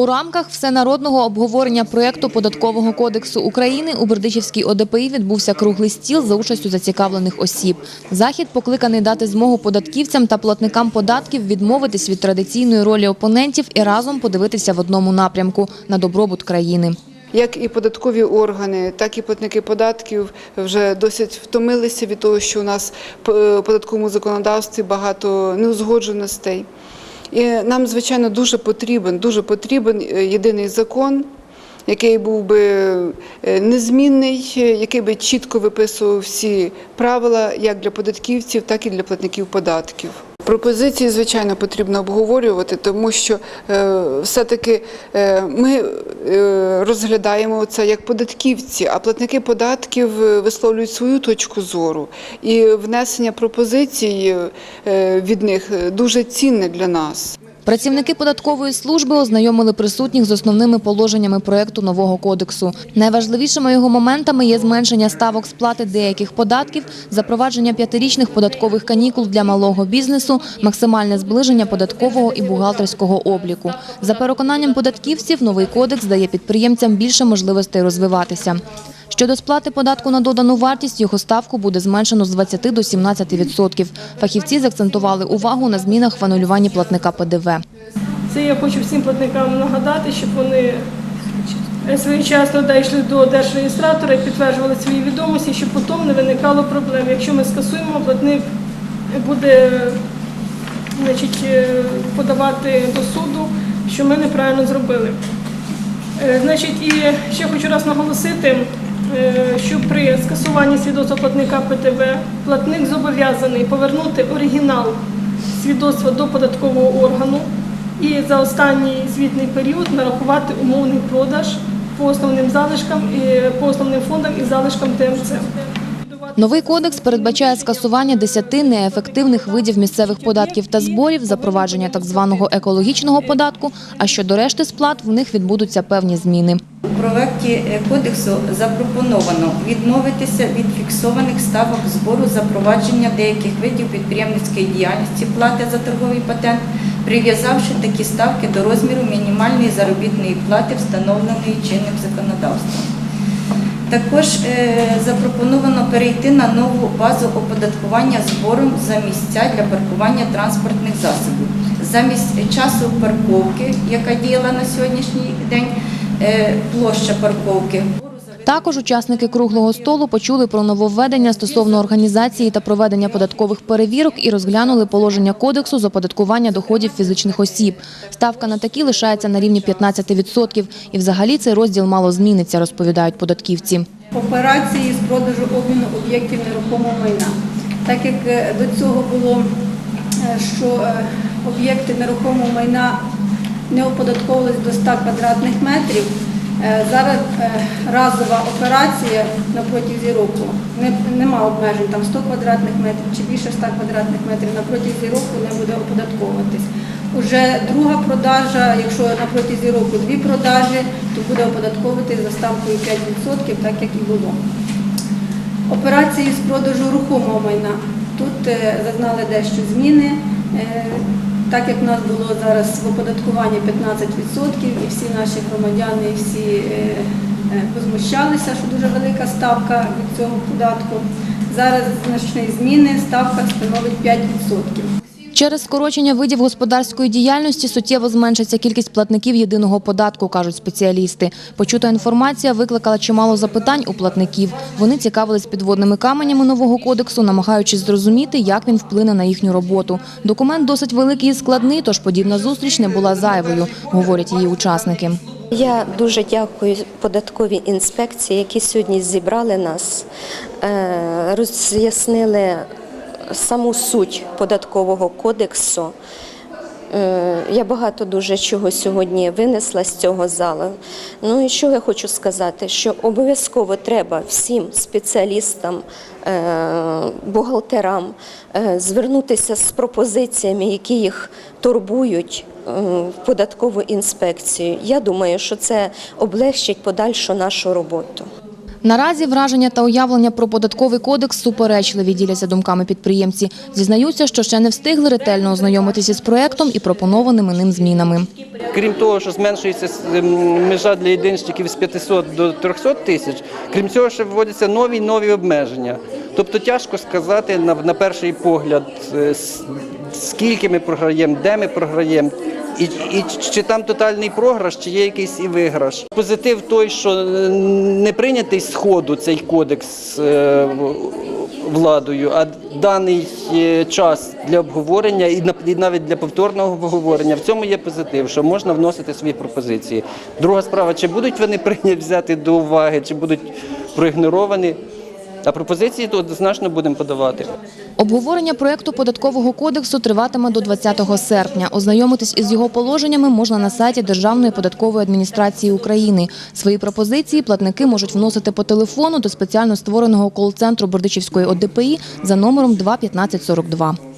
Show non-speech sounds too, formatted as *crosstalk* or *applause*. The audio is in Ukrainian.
У рамках всенародного обговорення проєкту податкового кодексу України у Бердичівській ОДПІ відбувся круглий стіл за участю зацікавлених осіб. Захід покликаний дати змогу податківцям та платникам податків відмовитись від традиційної ролі опонентів і разом подивитися в одному напрямку на добробут країни. Як і податкові органи, так і платники податків вже досить втомилися від того, що у нас е, в податковому законодавстві багато неузгодженостей. І нам, звичайно, дуже потрібен, дуже потрібен е, єдиний закон, який був би е, незмінний, е, який би чітко виписував всі правила як для податківців, так і для платників податків. Пропозиції, звичайно, потрібно обговорювати, тому що е, все-таки е, ми е, розглядаємо це як податківці, а платники податків висловлюють свою точку зору. І внесення пропозицій від них дуже цінне для нас. Працівники податкової служби ознайомили присутніх з основними положеннями проєкту нового кодексу. Найважливішими його моментами є зменшення ставок сплати деяких податків, запровадження п'ятирічних податкових канікул для малого бізнесу, максимальне зближення податкового і бухгалтерського обліку. За переконанням податківців, новий кодекс дає підприємцям більше можливостей розвиватися. Щодо сплати податку на додану вартість, його ставку буде зменшено з 20 до 17 відсотків. Фахівці заакцентували увагу на змінах в анулюванні платника ПДВ. Це я хочу всім платникам нагадати, щоб вони своєчасно дійшли до держреєстратора і підтверджували свої відомості, щоб потім не виникало проблем. Якщо ми скасуємо, платник буде значить, е, подавати до суду, що ми неправильно зробили. Е, Значить, і ще хочу раз наголосити, е, що при скасуванні свідоцтва платника ПТВ платник зобов'язаний повернути оригінал свідоцтва до податкового органу і за останній звітний період нарахувати умовний продаж по основним залишкам по основним фондам і залишкам ТМЦ. Новий кодекс передбачає скасування 10 неефективних видів місцевих податків та зборів, запровадження так званого екологічного податку, а щодо решти сплат в них відбудуться певні зміни. У проекті е, кодексу запропоновано відмовитися від фіксованих ставок збору запровадження деяких видів підприємницької діяльності плати за торговий патент, прив'язавши такі ставки до розміру мінімальної заробітної плати, встановленої чинним законодавством. Також е, запропоновано перейти на нову базу оподаткування збором за місця для паркування транспортних засобів. Замість часу парковки, яка діяла на сьогоднішній день, е, площа парковки. Також учасники круглого столу почули про нововведення стосовно організації та проведення податкових перевірок і розглянули положення кодексу з оподаткування доходів фізичних осіб. Ставка на такі лишається на рівні 15%. І взагалі цей розділ мало зміниться, розповідають податківці. операції з продажу обміну об'єктів нерухомого майна. Так як е, до цього було, е, що е, об'єкти нерухомого майна не оподатковувалися до 100 квадратних метрів, зараз е, разова операція на протязі року, нема обмежень, там 100 квадратних метрів чи більше 100 квадратних метрів на протязі року не буде оподатковуватись. Уже друга продажа, якщо на протязі року дві продажі, то буде оподатковувати за ставкою 5%, так як і було. Операції з продажу рухомого майна. Тут е, зазнали дещо зміни. Так як в нас було зараз в оподаткуванні 15% і всі наші громадяни і всі е, е, возмущалися, що дуже велика ставка від цього податку. Зараз значні зміни, ставка становить 5%. Через скорочення видів господарської діяльності суттєво зменшиться кількість платників єдиного податку, кажуть спеціалісти. Почута інформація викликала чимало запитань у платників. Вони цікавились підводними каменями нового кодексу, намагаючись зрозуміти, як він вплине на їхню роботу. Документ досить великий і складний, тож подібна зустріч не була зайвою, говорять її учасники. Я дуже дякую податковій інспекції, які сьогодні зібрали нас, е, роз'яснили саму суть податкового кодексу. Е, Я багато дуже чого сьогодні винесла з цього залу. Ну і що я хочу сказати, що обов'язково треба всім спеціалістам, е, бухгалтерам е, звернутися з пропозиціями, які їх турбують в податкову інспекцію. Я думаю, що це облегчить подальшу нашу роботу. Наразі враження та уявлення про податковий кодекс суперечливі, діляться думками підприємці. Зізнаються, що ще не встигли ретельно ознайомитися з проектом і пропонованими ним змінами. крім того, що зменшується ем, межа для єдинщиків з 500 до 300 тисяч, крім цього, ще вводяться нові нові обмеження. Тобто тяжко сказати на, на перший погляд, е, скільки ми програємо, де ми програємо. І, і чи там тотальний програш, чи є якийсь і виграш. Позитив той, що не прийнятий з ходу цей кодекс е, владою, а даний е, час для обговорення і навіть для повторного обговорення. В цьому є позитив, що можна вносити свої пропозиції. Друга справа, чи будуть вони *laughs* прийняті взяти до уваги, чи будуть проігноровані. А пропозиції то однозначно будемо подавати. Обговорення проекту податкового кодексу триватиме до 20 серпня. Ознайомитись із його положеннями можна на сайті Державної податкової адміністрації України. Свої пропозиції платники можуть вносити по телефону до спеціально створеного кол-центру Бердичівської ОДПІ за номером 21542.